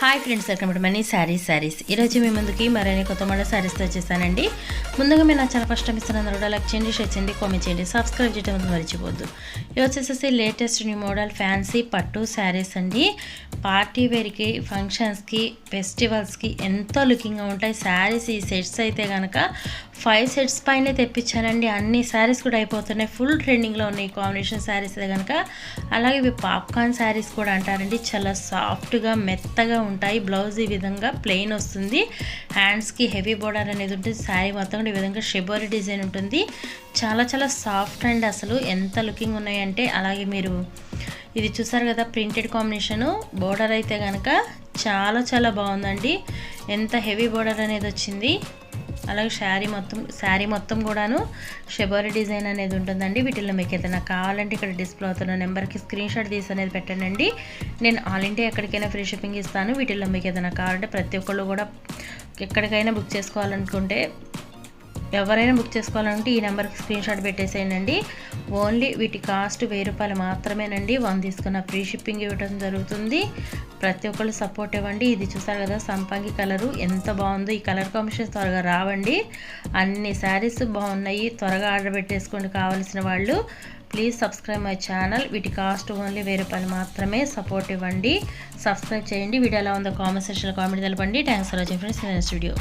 Hi friends welcome to Mani sarees sarees ఈరోజు మీ ముందుకి మరిన్ని కొత్త మోడల్ శారీస్తో వచ్చేసానండి. ముందుగా మీరు నా చాలా ఫస్ట్ టైం ఇస్తున్నారు కూడా లైక్ చేయండి షేర్ చేయండి కామెంట్ చేయండి సబ్స్క్రైబ్ చేయడం మర్చిపోద్దు ఇవి వచ్చేసేసి లేటెస్ట్ న్యూ మోడల్ ఫ్యాన్సీ పట్టు శారీస్ అండి. పార్టీ వేర్కి ఫంక్షన్స్కి ఫెస్టివల్స్కి ఎంతో లుకింగ్గా ఉంటాయి. శారీస్ ఈ సెట్స్ అయితే కనుక ఫైవ్ సెట్స్ పైనే తెప్పించానండి. అన్ని శారీస్ కూడా అయిపోతున్నాయి. ఫుల్ ట్రెండింగ్లో ఉన్నాయి కాంబినేషన్ శారీస్ అయితే కనుక అలాగే ఇవి పాప్కార్న్ శారీస్ కూడా అంటారండి. చాలా సాఫ్ట్గా మెత్తగా ఉంటాయి. బ్లౌజ్ ఈ విధంగా ప్లెయిన్ వస్తుంది. హ్యాండ్స్కి హెవీ బోర్డర్ అనేది ఉంటుంది శారీ మొత్తం కూడా ఈ విధంగా షెబోరీ డిజైన్ ఉంటుంది. చాలా చాలా సాఫ్ట్ అండ్ అసలు ఎంత లుకింగ్ ఉన్నాయంటే అలాగే మీరు ఇది చూసారు కదా ప్రింటెడ్ కాంబినేషను. బోర్డర్ అయితే కనుక చాలా చాలా బాగుందండి. ఎంత హెవీ బోర్డర్ అనేది వచ్చింది. అలాగే శారీ మొత్తం శారీ మొత్తం కూడాను షెబోరీ డిజైన్ అనేది ఉంటుందండి. వీటిల్లో మీకు ఏదైనా కావాలంటే ఇక్కడ డిస్ప్లే అవుతున్న నెంబర్కి స్క్రీన్ షాట్ తీసి అనేది పెట్టండి నేను ఆల్ ఇండియా ఎక్కడికైనా ఫ్రీ షిప్పింగ్ ఇస్తాను. వీటిల్లో మీకు ఏదైనా కావాలంటే ప్రతి ఒక్కళ్ళు కూడా ఎక్కడికైనా బుక్ చేసుకోవాలనుకుంటే ఎవరైనా బుక్ చేసుకోవాలంటే ఈ నెంబర్కి స్క్రీన్ షాట్ పెట్టేసేయండి. ఓన్లీ వీటి కాస్ట్ వెయ్యి రూపాయలు మాత్రమేనండి. వన్ తీసుకున్న ఫ్రీ షిప్పింగ్ ఇవ్వడం జరుగుతుంది. ప్రతి ఒక్కళ్ళు సపోర్ట్ ఇవ్వండి. ఇది చూసారు కదా సంపంగి కలరు. ఎంత బాగుందో ఈ కలర్ కాంబినేషన్ త్వరగా రావండి. అన్ని శారీస్ బాగున్నాయి. త్వరగా ఆర్డర్ పెట్టేసుకోండి కావాల్సిన వాళ్ళు. Please subscribe my channel. వీటి కాస్ట్ ఓన్లీ వెయ్యి రూపాయలు మాత్రమే. సపోర్ట్ ఇవ్వండి. సబ్స్క్రైబ్ చేయండి. వీడియో ఎలా ఉందో కామెంట్ సెక్షన్లో కామెంట్ తెలపండి. Thanks for watching friends. Next video